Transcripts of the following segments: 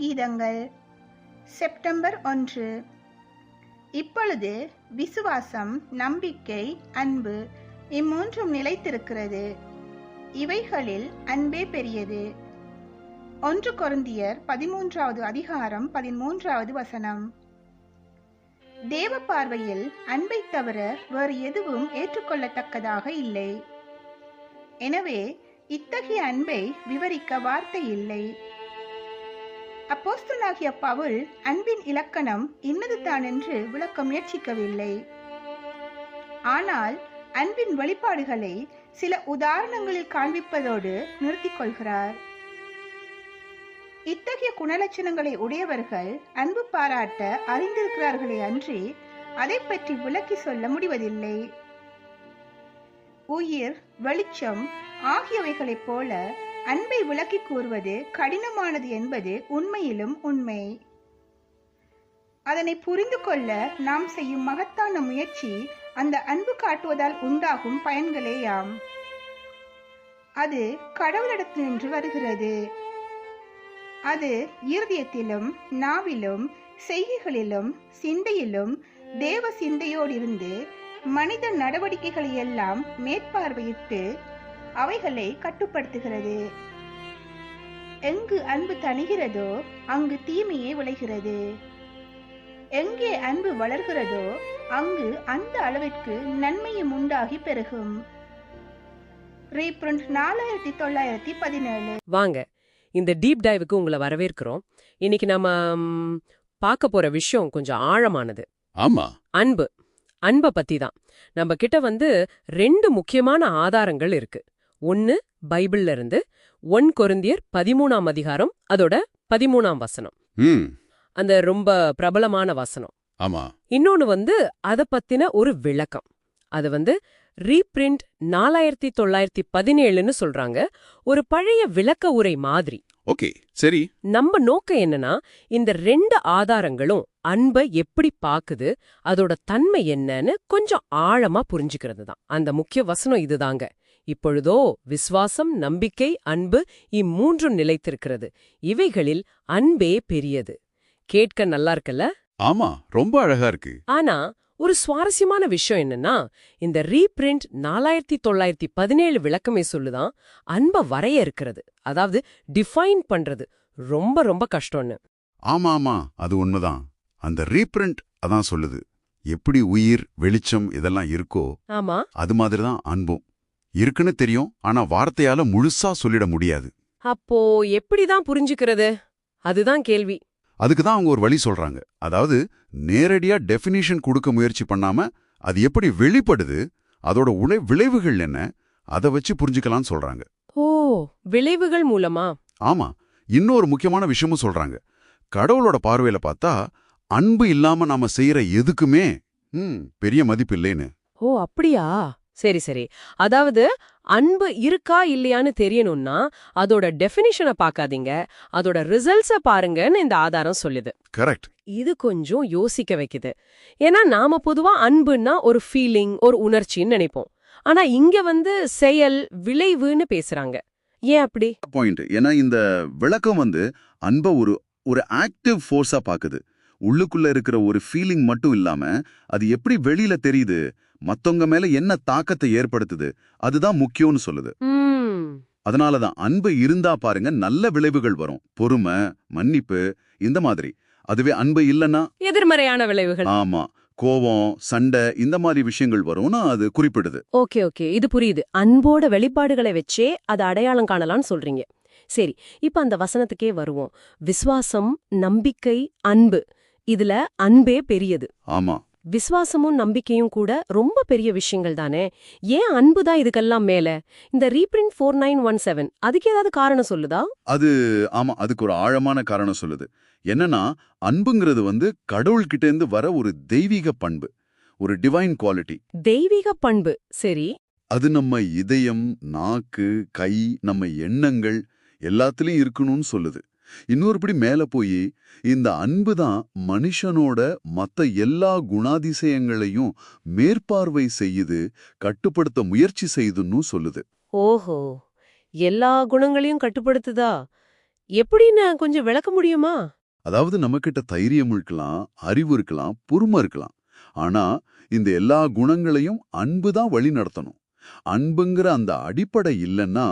கீதங்கள். September ஒன்று. இப்பொழுது விசுவாசம் நம்பிக்கை அன்பு இம்மூன்றும் நிலைத்திருக்கிறது. இவைகளில் அன்பே பெரியது. ஒன்று கொருந்தியர் பதிமூன்றாவது அதிகாரம் பதிமூன்றாவது வசனம். தேவ பார்வையில் அன்பை தவிர வேறு எதுவும் ஏற்றுக்கொள்ளத்தக்கதாக இல்லை. எனவே இத்தகைய அன்பை விவரிக்க வார்த்தை இல்லை. அப்போஸ்தலாகிய பவுல் அன்பின் இலக்கணம் இன்னது தான் என்று விளக்க முயற்சிக்கவில்லை. ஆனால் அன்பின் வெளிப்பாடுகளை சில உதாரணங்களில் காண்பிப்பதோடு நிறுத்திக் கொள்கிறார். இத்தகைய குணலட்சணங்களை உடையவர்கள் அன்பு பாராட்ட அறிந்திருக்கிறார்களே அன்றி அதை பற்றி விளக்கி சொல்ல முடிவதில்லை. உயிர் வெளிச்சம் ஆகியவைகளைப் போல அன்பை விளக்கி கூறுவது கடினமானது என்பது உண்மையிலும் உண்மை. அதனை புரிந்து கொள்ள நாம் செய்யும் மகத்தான முயற்சி அந்த அன்பு காட்டுவதால் உண்டாகும் பயன்களேயாம். அது கடவுளிடத்தினின்று வருகிறது. அது இருதயத்திலும் நாவிலும் செய்கைகளிலும் சிந்தையிலும் தேவ சிந்தையோடிருந்து மனித நடவடிக்கைகளை எல்லாம் மேற்பார்வையிட்டு அவைகளை கட்டுப்படுத்துகிறது. எங்கு அன்பு தணிகிறதோ அங்கு தீமையே விளைகிறது. எங்கே அன்பு வளர்கிறதோ அங்கு அந்த அளவிற்கு நன்மையும் உண்டாகி பெருகும். ரீப்ரிண்ட் நாலாயிரத்தி தொள்ளாயிரத்தி பதினேழு. வாங்க இந்த டீப் டைவுக்கு உங்களை வரவேற்கிறோம். இன்னைக்கு நம்ம பார்க்க போற விஷயம் கொஞ்சம் ஆழமானது. ஆமா. அன்பு. அன்பை பத்தி தான் நம்ம கிட்ட வந்து ரெண்டு முக்கியமான ஆதாரங்கள் இருக்கு. ஒன்னு பைபிள்ல இருந்து ஒன் கொரிந்தியர் பதிமூணாம் அதிகாரம் அதோட பதிமூணாம் வசனம். அந்த ரொம்ப பிரபலமான வசனம். ஆமா. இன்னொன்னு வந்து அத பத்தின ஒரு விளக்கம். அது வந்து ரீப்ரிண்ட் நாலாயிரத்தி தொள்ளாயிரத்தி பதினேழுன்னு சொல்றாங்க. ஒரு பழைய விளக்க உரை மாதிரி. ஓகே சரி. நம்ம நோக்கம் என்னன்னா இந்த ரெண்டு ஆதாரங்களும் அன்பை எப்படி பாக்குது அதோட தன்மை என்னன்னு கொஞ்சம் ஆழமா புரிஞ்சுக்கிறது தான் அந்த முக்கிய வசனம் இதுதாங்க. இப்பொழுதோ விசுவாசம் நம்பிக்கை அன்பு இம்மூன்றும் நிலைத்திருக்கிறது. இவைகளில் அன்பே பெரியது. கேட்க நல்லா இருக்குல்ல? ஆமா ரொம்ப அழகா இருக்கு. ஆனா ஒரு சுவாரஸ்யமான விஷயம் என்னன்னா இந்த ரீப்ரிண்ட் நாலாயிரத்தி தொள்ளாயிரத்தி பதினேழு விளக்கமே சொல்லுதான் அன்பை வரையறுக்கிறது. அதாவது டிஃபைன் பண்றது. ரொம்ப ரொம்ப கஷ்டம்னு. ஆமா ஆமா அது உண்மைதான். அந்த ரீப்ரிண்ட் அதான் சொல்லுது. எப்படி உயிர் வெளிச்சம் இதெல்லாம் இருக்கோ ஆமா. அது மாதிரி தான் அன்பும். இருக்குன்னு தெரியும் ஆனா வார்த்தையால முழுசா சொல்லிட முடியாது. அப்போ எப்படிதான் புரிஞ்சுக்கிறது? அதுதான் கேள்வி. அதுக்கு தான் அவங்க ஒரு வழி சொல்றாங்க. அதாவது நேரடியா டெஃபினிஷன் கொடுக்க முயற்சி பண்ணாம அது எப்படி வெளிப்படுது அதோட உணை விளைவுகள் என்ன அதை வச்சு புரிஞ்சுக்கலாம்னு சொல்றாங்க. ஓ விளைவுகள் மூலமா? ஆமா இன்னொரு முக்கியமான விஷயமும் சொல்றாங்க. கடவுளோட பார்வையில பார்த்தா அன்பு இல்லாம நாம செய்யற எதுக்குமே பெரிய மதிப்பு இல்லைன்னு. ஓ அப்படியா? சரி சரி. அதாவது அன்பு இருக்கா இல்லையான்னு தெரியணும்னா அதோட டெஃபினிஷனை பார்க்காதீங்க. அதோட ரிசல்ட்ஸ பாருங்கன்னு இந்த ஆதாரம் சொல்லுது. கரெக்ட் இது கொஞ்சம் யோசிக்க வைக்குது. ஏன்னா நாம பொதுவா அன்புன்னா ஒரு ஃபீலிங் ஒரு உணர்ச்சின்னு நினைப்போம். ஆனா இங்க வந்து செயல் விளைவுன்னு பேசுறாங்க. ஏன் அப்படி? பாயிண்ட் ஏன்னா இந்த விளக்கம் வந்து அன்பை ஒரு ஒரு ஆக்டிவ் ஃபோர்ஸா பாக்குது உள்ளுக்குள்ள இருக்கிற ஒரு ஃபீலிங் மட்டும் இல்லாம அது எப்படி வெளியில தெரியுது? மத்தவங்க மேல என்ன தாக்கத்தை ஏற்படுத்துது அதுதான் முக்கியம்னு சொல்லுது. அதனாலதான் அன்பு இருந்தா பாருங்க நல்ல விளைவுகள் வரும். பொறுமை மன்னிப்பு இந்த மாதிரி. அதுவே அன்பு இல்லைன்னா எதிர்மறையான விளைவுகள். ஆமா. கோபம் சண்டை இந்த மாதிரி விஷயங்கள் வரும்னு அது குறிப்பிடுது. Okay okay. இது புரியுது. அன்போட வெளிப்பாடுகளை வச்சே அதை அடையாளம் காணலாம்னு சொல்றீங்க. சரி இப்ப அந்த வசனத்துக்கே வருவோம். விசுவாசம் நம்பிக்கை அன்பு. இதுல அன்பே பெரியது. ஆமா. விசுவாசமும் நம்பிக்கையும் கூட ரொம்ப பெரிய விஷயங்கள் தானே? ஏன் அன்பு தான் இதுக்கெல்லாம் மேல? இந்த reprint four nine one seven அதுக்கு ஏதாவது காரணம் சொல்லுதா? அது ஆமா அதுக்கு ஒரு ஆழமான காரணம் சொல்லுது. என்னன்னா அன்புங்கிறது வந்து கடவுள்கிட்ட இருந்து வர ஒரு தெய்வீக பண்பு ஒரு டிவைன் குவாலிட்டி தெய்வீக பண்பு சரி. அது நம்ம இதயம் நாக்கு கை நம்ம எண்ணங்கள் எல்லாத்துலயும் இருக்கணும்னு சொல்லுது. இன்னொருபடி மேல போய் இந்த அன்பு தான் மனுஷனோட மத்த எல்லா குணாதிசயங்களையும் மேற்பார்வை செய்யுது கட்டுப்படுத்த முயற்சி செய்யுதுன்னு சொல்லுது. ஓஹோ! எல்லா குணங்களையும் கட்டுப்படுத்துதா? எப்படின்னு கொஞ்சம் விளக்க முடியுமா? அதாவது நம்மகிட்ட தைரியம் இருக்கலாம் அறிவு இருக்கலாம் பொறுமை இருக்கலாம். ஆனா இந்த எல்லா குணங்களையும் அன்பு தான் வழி நடத்தணும். அன்புங்கிற அந்த அடிப்படை இல்லைன்னா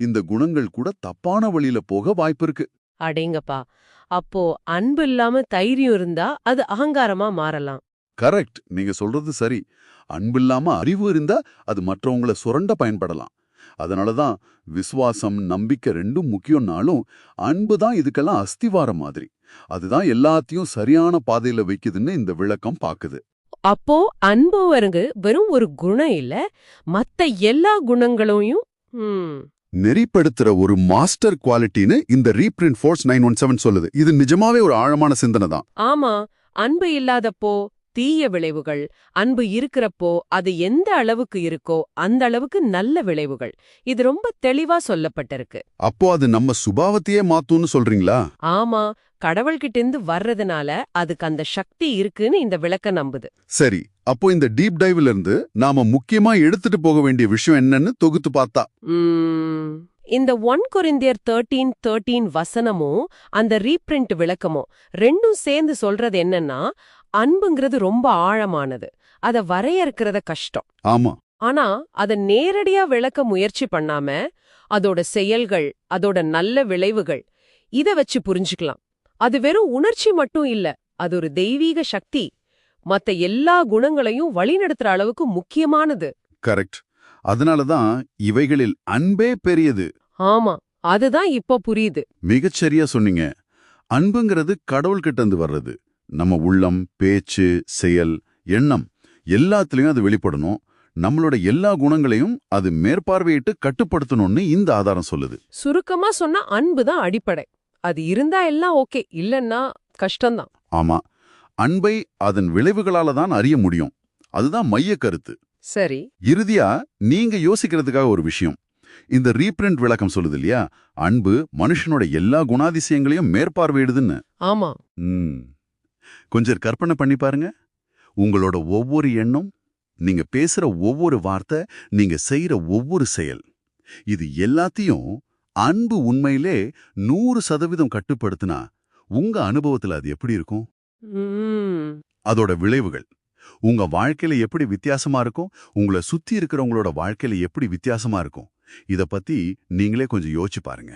இந்த குணங்கள் கூட தப்பான வழியில போக வாய்ப்பு இருக்கு. அடேங்கப்பா. அப்போ அன்பு இல்லாம தைரியம் இருந்தா அது அகங்காரமா மாறலாம். கரெக்ட். நீங்க சொல்றது சரி. அன்பில்லாம அறிவு இருந்தா அது மற்றவங்கள சுரண்ட பயன்படலாம். அதனாலதான் விசுவாசம் நம்பிக்கை ரெண்டும் முக்கியம்னாலும் அன்பு தான் இதுக்கெல்லாம் அஸ்திவாரம் மாதிரி. அதுதான் எல்லாத்தையும் சரியான பாதையில வைக்குதுன்னு இந்த விளக்கம் பாக்குது. அப்போ அன்பு வருங்க வெறும் ஒரு குணம் இல்ல. மத்த எல்லா குணங்களையும் நெறிப்படுத்துற ஒரு மாஸ்டர் குவாலிட்டின்னு இந்த reprint fours nine one seven சொல்லுது. இது நிஜமாவே ஒரு ஆழமான சிந்தனை தான். ஆமா அன்பு இல்லாதப்போ தீய விளைவுகள் அன்பு இருக்கிறப்போ அது எந்த அளவுக்கு இருக்கோ அந்த அளவுக்கு நல்ல விளைவுகள். இது ரொம்ப தெளிவா சொல்லப்பட்டிருக்கு. அப்போ அது நம்ம சுபாவத்தையே மாத்தும்னு சொல்றீங்களா? ஆமா கடவுள்கிட்ட இருந்து வர்றதுனால அதுக்கு அந்த சக்தி இருக்குன்னு இந்த விளக்க நம்புது. சரி அப்போ இந்த டீப் டைவ்ல இருந்து நாம முக்கியமா எடுத்துட்டு போக வேண்டிய விஷயம் என்னன்னு தொகுத்து பார்த்தா? இந்த ஒன் கொரிந்தியர் தேர்ட்டீன் தேர்ட்டீன் வசனமும் அந்த ரீப்ரிண்ட் விளக்கமும் ரெண்டும் சேர்ந்து சொல்றது என்னன்னா அன்புங்கிறது ரொம்ப ஆழமானது. அத வரையறுக்கிறத கஷ்டம். ஆமா. ஆனா அத நேரடியா விளக்க முயற்சி பண்ணாம அதோட செயல்கள் அதோட நல்ல விளைவுகள் இத வச்சு புரிஞ்சுக்கலாம். அது வெறும் உணர்ச்சி மட்டும் இல்ல அது ஒரு தெய்வீக சக்தி. மத்த எல்லா குணங்களையும் வழிநடத்துற அளவுக்கு முக்கியமானது. கரெக்ட். அதனாலதான் இவைகளில் அன்பே பெரியது. ஆமா அதுதான் இப்போ புரியுது. மிகச்சரியா சொன்னீங்க. அன்புங்கிறது கடவுள்கிட்ட இருந்து வர்றது. நம்ம உள்ளம் பேச்சு செயல் எண்ணம் எல்லாத்துலயும் அது வெளிப்படணும். நம்மளோட எல்லா குணங்களையும் அது மேற்பார்வையிட்டு கட்டுப்படுத்தணும்னு இந்த ஆதாரம் சொல்லுது. சுருக்கமா சொன்னா அன்பு தான் அடிப்படை. அது இருந்தா எல்லாம் ஓகே இல்லன்னா கஷ்டம்தான். ஆமா. அன்பை அதன் விளைவுகளால தான் அறிய முடியும். அதுதான் மைய கருத்து. சரி. இறுதியா நீங்க யோசிக்கிறதுக்காக ஒரு விஷயம். இந்த ரீப்ரிண்ட் விளக்கம் சொல்லுது இல்லையா? அன்பு மனுஷனோட எல்லா குணாதிசயங்களையும் மேற்பார்வையிடுதுன்னு. ஆமா. கொஞ்சம் கற்பனை பண்ணி பாருங்க. உங்களோட ஒவ்வொரு எண்ணம் நீங்க பேசுற ஒவ்வொரு வார்த்தை நீங்க செய்யற ஒவ்வொரு செயல் இது எல்லாத்தையும் அன்பு உண்மையிலே நூறு சதவீதம் கட்டுப்படுத்தினா உங்க அனுபவத்துல அது எப்படி இருக்கும்? அதோட விளைவுகள். உங்க வாழ்க்கையில எப்படி வித்தியாசமா இருக்கும்? உங்களை சுத்தி இருக்கிறவங்களோட வாழ்க்கையில எப்படி வித்தியாசமா இருக்கும்? இத பத்தி நீங்களே கொஞ்சம் யோசிச்சு பாருங்க.